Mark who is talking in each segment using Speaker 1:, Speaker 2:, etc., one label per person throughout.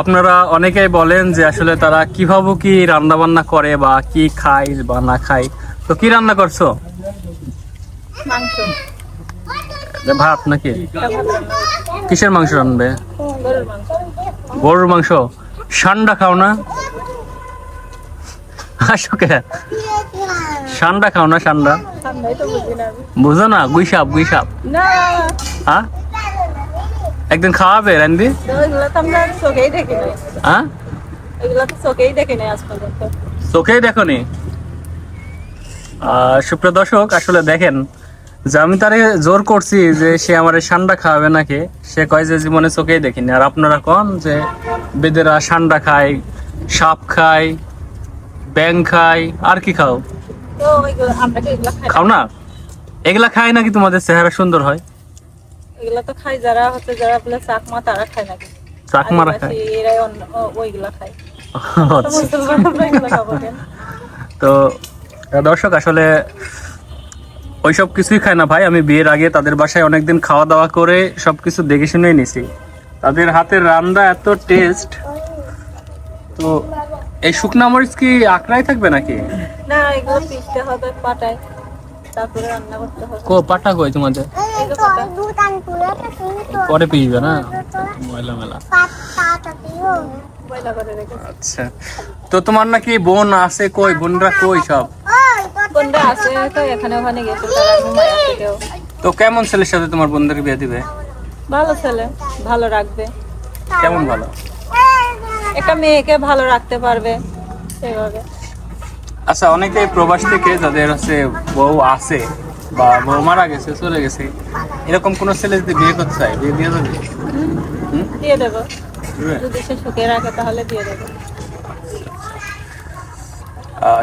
Speaker 1: আপনারা অনেকেই বলেন যে আসলে তারা কীভাবে কি রান্না বান্না করে বা কি খায় বা না খায়। তো কি রান্না করছ? ভাত নাকি। কিসের মাংস রানবে
Speaker 2: গরুর মাংস।
Speaker 1: সান্ডা খাও না? আসোকে সান্ডা খাও না সান্ডা।
Speaker 2: বুঝো না
Speaker 1: গুইসাপ গুইসাপ। হ্যাঁ? একদিন খাওয়াবে রান্দি
Speaker 2: চোখেই দেখি
Speaker 1: হ্যাঁ?
Speaker 2: দেখি
Speaker 1: নি সুপ্রিয় দর্শক আসলে দেখেন যে আমি তারে জোর করছি যে সে আমার সান্ডা খাওয়াবে নাকি সে কয় যে জীবনে চোখেই দেখিনি। আর আপনারা কন? যে বেদেরা সান্ডা খায় সাপ খায় ব্যাং খায় আর কি খাও? খাও না? এগুলা খায় নাকি তোমাদের চেহারা সুন্দর হয়?
Speaker 2: এগুলো তো খাই যারা হচ্ছে যারা বলে চাকমা তারা খায় নাকি
Speaker 1: চাকমারা খায়?
Speaker 2: এরাই ওইগুলা খায়। তো
Speaker 1: আচ্ছা তো দর্শক আসলে ওইসব কিছুই খায় না ভাই। আমি বিয়ের আগে তাদের বাসায় অনেকদিন খাওয়া দাওয়া করে সবকিছু দেখে শুনেই নিছি। তাদের হাতের রান্না এত টেস্ট। তো এই শুকনা মরিচ কি আকড়াই থাকবে নাকি?
Speaker 2: না এগুলো পিসতে হবে পাটায়। তারপরে রান্না করতে হবে।
Speaker 1: কো পাটা কই তোমাদের? পরে না? ময়লা মেলা। আচ্ছা। তো তোমার নাকি বোন আছে কই? বোনরা কই সব?
Speaker 2: আছে তো এখানে ওখানে গেছে
Speaker 1: তো কেমন ছেলের সাথে তোমার বোনদের বিয়ে দিবে?
Speaker 2: ভালো ছেলে ভালো রাখবে।
Speaker 1: কেমন ভালো?
Speaker 2: একটা মেয়েকে ভালো রাখতে পারবে সেভাবে
Speaker 1: আচ্ছা অনেকে প্রবাস থেকে যাদের হচ্ছে বউ আছে বা বউ মারা গেছে চলে গেছে এরকম কোন ছেলে যদি বিয়ে করতে চায় বিয়ে দিয়ে যাবে?
Speaker 2: দিয়ে দেবো। যদি সে সুখে রাখে তাহলে দিয়ে দেবো।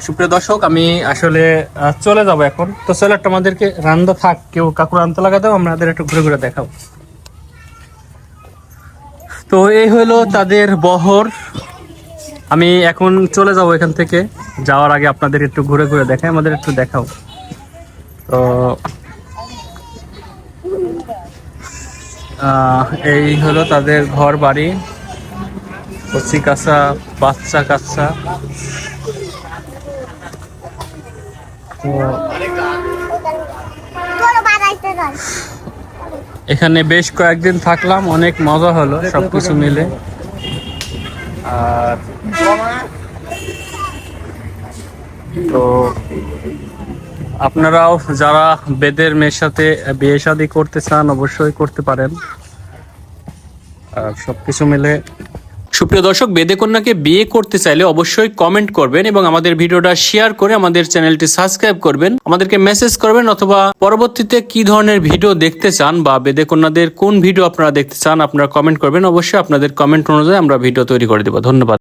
Speaker 1: সুপ্রিয় দর্শক আমি আসলে চলে যাব এখন। তো চলে আমাদেরকে রান্দা থাক কেউ কাকুর আনতে লাগা দাও আমাদের একটু ঘুরে ঘুরে দেখাও তো এই হলো তাদের বহর। আমি এখন চলে যাব এখান থেকে। যাওয়ার আগে আপনাদের একটু ঘুরে ঘুরে দেখাই, আমাদের একটু দেখাও। তো এই হলো তাদের ঘর বাড়ি, কচি কাঁচা, বাচ্চা কাচ্চা। তো, এখানে বেশ কয়েকদিন থাকলাম, অনেক মজা হলো সবকিছু মিলে। আর তো আপনারাও যারা বেদের মেয়ের সাথে বিয়ে শাদী করতে চান অবশ্যই করতে পারেন। সবকিছু মিলে সুপ্রিয় দর্শক বেদে কন্যাকে বিয়ে করতে চাইলে অবশ্যই কমেন্ট করবেন এবং আমাদের ভিডিওটা শেয়ার করে আমাদের চ্যানেলটি সাবস্ক্রাইব করবেন। আমাদেরকে মেসেজ করবেন অথবা পরবর্তীতে কি ধরনের ভিডিও দেখতে চান বা বেদে কন্যাদের কোন ভিডিও আপনারা দেখতে চান, আপনারা কমেন্ট করবেন। অবশ্যই আপনাদের কমেন্ট অনুযায়ী আমরা ভিডিও তৈরি করে দেবো। ধন্যবাদ।